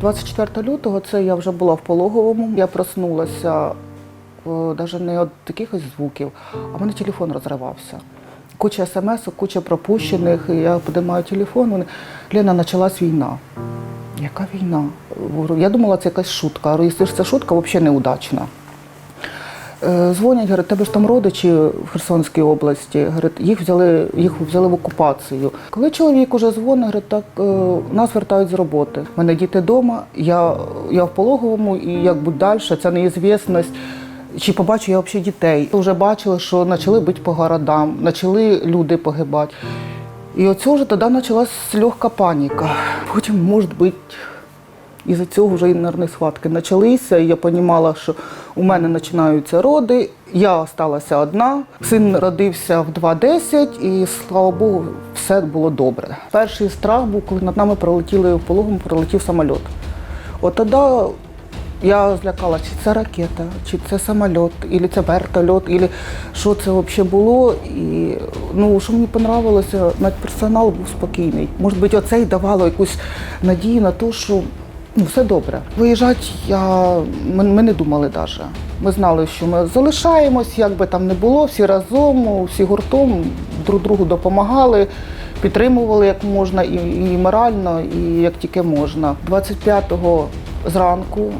24 лютого це я вже була в пологовому. Я проснулася навіть не від якихось звуків, а в мене телефон розривався. Куча смс, куча пропущених. і Я піднімаю телефон. Вони Лена, почалась війна. Яка війна? Я думала, це якась шутка. Якщо ж це шутка, взагалі неудачна. Е, Дзвонять, говорять, тебе ж там родичі в Херсонській області. Говорять, їх взяли, їх взяли в окупацію. Коли чоловік уже дзвонить, говорить, так е, нас вертають з роботи. У мене діти вдома, я, я в пологовому, і як будь далі, це неізвісність. Чи побачу я взагалі дітей? Вже бачили, що почали бити по городам, почали люди погибати. І оце вже тоді почалась легка паніка. Потім, може бути, із-за цього вже і нервні схватки почалися. І я розуміла, що у мене починаються роди. Я залишилася одна. Син родився в 2.10 і, слава Богу, все було добре. Перший страх був, коли над нами пролетіли в пологому, пролетів самоліт. От тоді я злякалася, чи це ракета, чи це самоліт, або це вертольот, або що це взагалі було. І ну, що мені подобалося, навіть персонал був спокійний. Може бути, оце й давало якусь надію на те, що ну, все добре. Виїжджати я, ми, ми не думали навіть. Ми знали, що ми залишаємось, як би там не було, всі разом, всі гуртом друг другу допомагали, підтримували як можна, і, і морально, і як тільки можна. 25-го зранку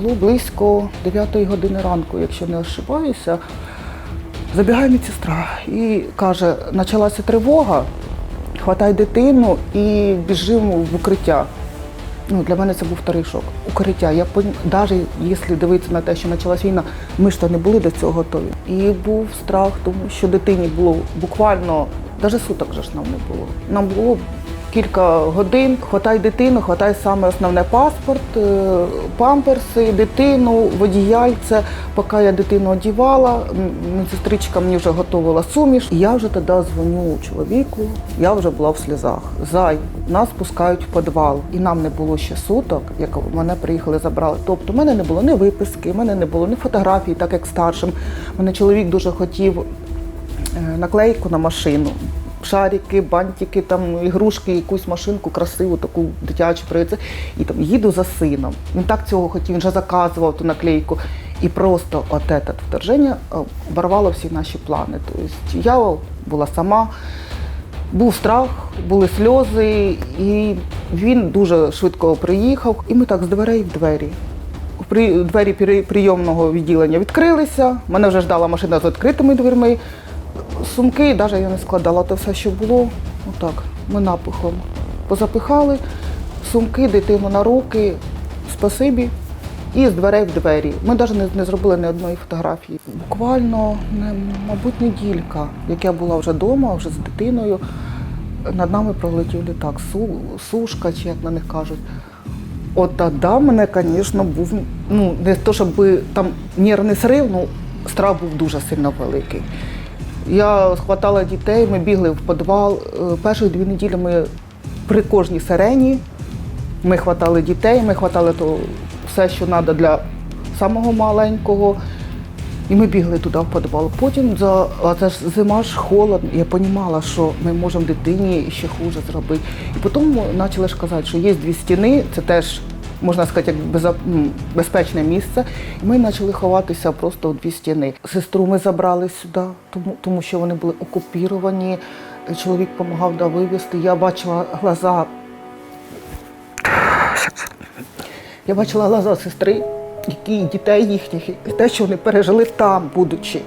було близько 9-ї години ранку, якщо не ошибаюся. Забігає медсестра і каже, почалася тривога, хватай дитину і біжимо в укриття. Ну, для мене це був вторий шок. Укриття. Я навіть якщо дивитися на те, що почалась війна, ми ж то не були до цього готові. І був страх, тому що дитині було буквально, навіть суток же ж нам не було. Нам було кілька годин. Хватай дитину, хватай саме основне паспорт, е, памперси, дитину, водіяльце. Поки я дитину одівала, медсестричка мені вже готувала суміш. І я вже тоді дзвоню чоловіку, я вже була в сльозах. Зай, нас пускають в підвал. І нам не було ще суток, як мене приїхали, забрали. Тобто в мене не було ні виписки, в мене не було ні фотографій, так як старшим. Мене чоловік дуже хотів е, наклейку на машину. Шарики, бантики, там ігрушки, якусь машинку красиву, таку дитячу привезли. І там їду за сином. Він так цього хотів, він вже заказував ту наклейку. І просто от це вторження е, оборвало всі наші плани. Тобто я була сама, був страх, були сльози, і він дуже швидко приїхав. І ми так з дверей в двері. Двері прийомного відділення відкрилися. Мене вже ждала машина з відкритими дверми. Сумки навіть я не складала, то все, що було, отак, ми напихом позапихали, сумки, дитину на руки, спасибі, і з дверей в двері. Ми навіть не, не зробили ні одної фотографії. Буквально, не, мабуть, неділька, як я була вже вдома, вже з дитиною, над нами пролетів літак, су, сушка, чи як на них кажуть. От тоді мене, звісно, був ну не то, щоб там нервний срив, ну страх був дуже сильно великий. Я схватала дітей, ми бігли в підвал. Е, Перші дві неділі ми при кожній сирені ми хватали дітей, ми хватали то все, що треба для самого маленького. І ми бігли туди в підвал. Потім за а це ж зима ж холодно. Я розуміла, що ми можемо дитині ще хуже зробити. І потім почали ж казати, що є дві стіни, це теж можна сказати, як безпечне місце. Ми почали ховатися просто у дві стіни. Сестру ми забрали сюди, тому, тому що вони були окупіровані. Чоловік допомагав да, вивезти. Я бачила глаза. Я бачила глаза сестри, які дітей їхніх, і те, що вони пережили там, будучи.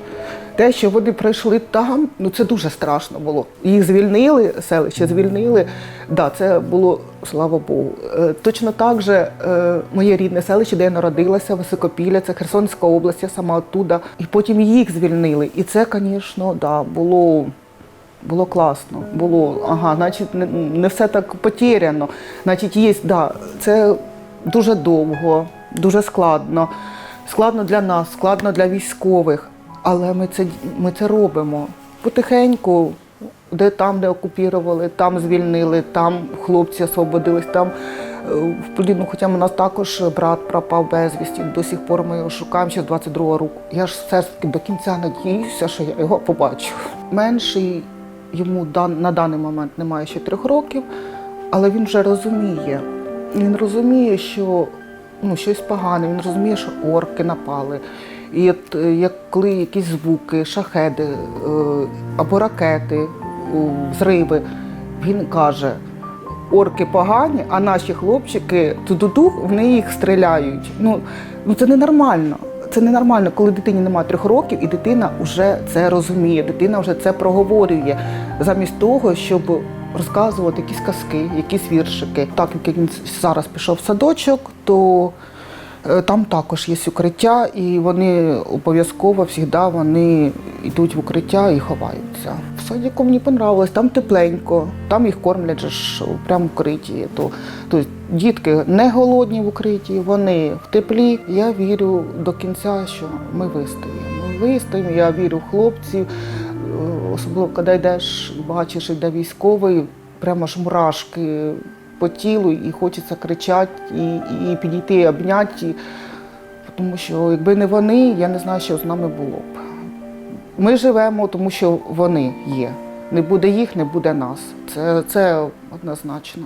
Те, що вони пройшли там, ну це дуже страшно було. Їх звільнили, селище звільнили. Да, це було слава Богу. Е, Точно так же е, моє рідне селище, де я народилася, Високопілля, це Херсонська область, я сама оттуда. І потім їх звільнили. І це, звісно, да, було. Було класно, було, ага, значить, не, не все так потеряно. Значить, є, да, це дуже довго, дуже складно. Складно для нас, складно для військових, але ми це, ми це робимо. Потихеньку, де там, де окупірували, там звільнили, там хлопці освободились, там е, в Поліну, хоча у нас також брат пропав безвісті, до сих пор ми його шукаємо ще з 22-го року. Я ж все ж таки до кінця надіюся, що я його побачу. Менший йому на даний момент немає ще трьох років, але він вже розуміє, Він розуміє, що ну, щось погане, він розуміє, що орки напали. І от, е, як коли якісь звуки, шахеди е, або ракети, взриви, він каже, орки погані, а наші хлопчики ту-ду-ду, вони їх стріляють. Ну, ну це ненормально. Це ненормально, коли дитині немає трьох років, і дитина вже це розуміє, дитина вже це проговорює, замість того, щоб розказувати якісь казки, якісь віршики. Так як він зараз пішов в садочок, то там також є укриття, і вони обов'язково завжди вони йдуть в укриття і ховаються. В садіку мені понравилось, там тепленько, там їх кормлять ж прямо в укритті. То, тобто дітки не голодні в укритті, вони в теплі. Я вірю до кінця, що ми вистоїмо. Ми вистоїмо, я вірю в хлопців. Е, Особливо, коли йдеш бачиш, йде військовий, прямо ж мурашки по тілу, і хочеться кричати, і, і підійти, обняти. Тому що якби не вони, я не знаю, що з нами було б. Ми живемо, тому що вони є. Не буде їх, не буде нас. Це, це однозначно.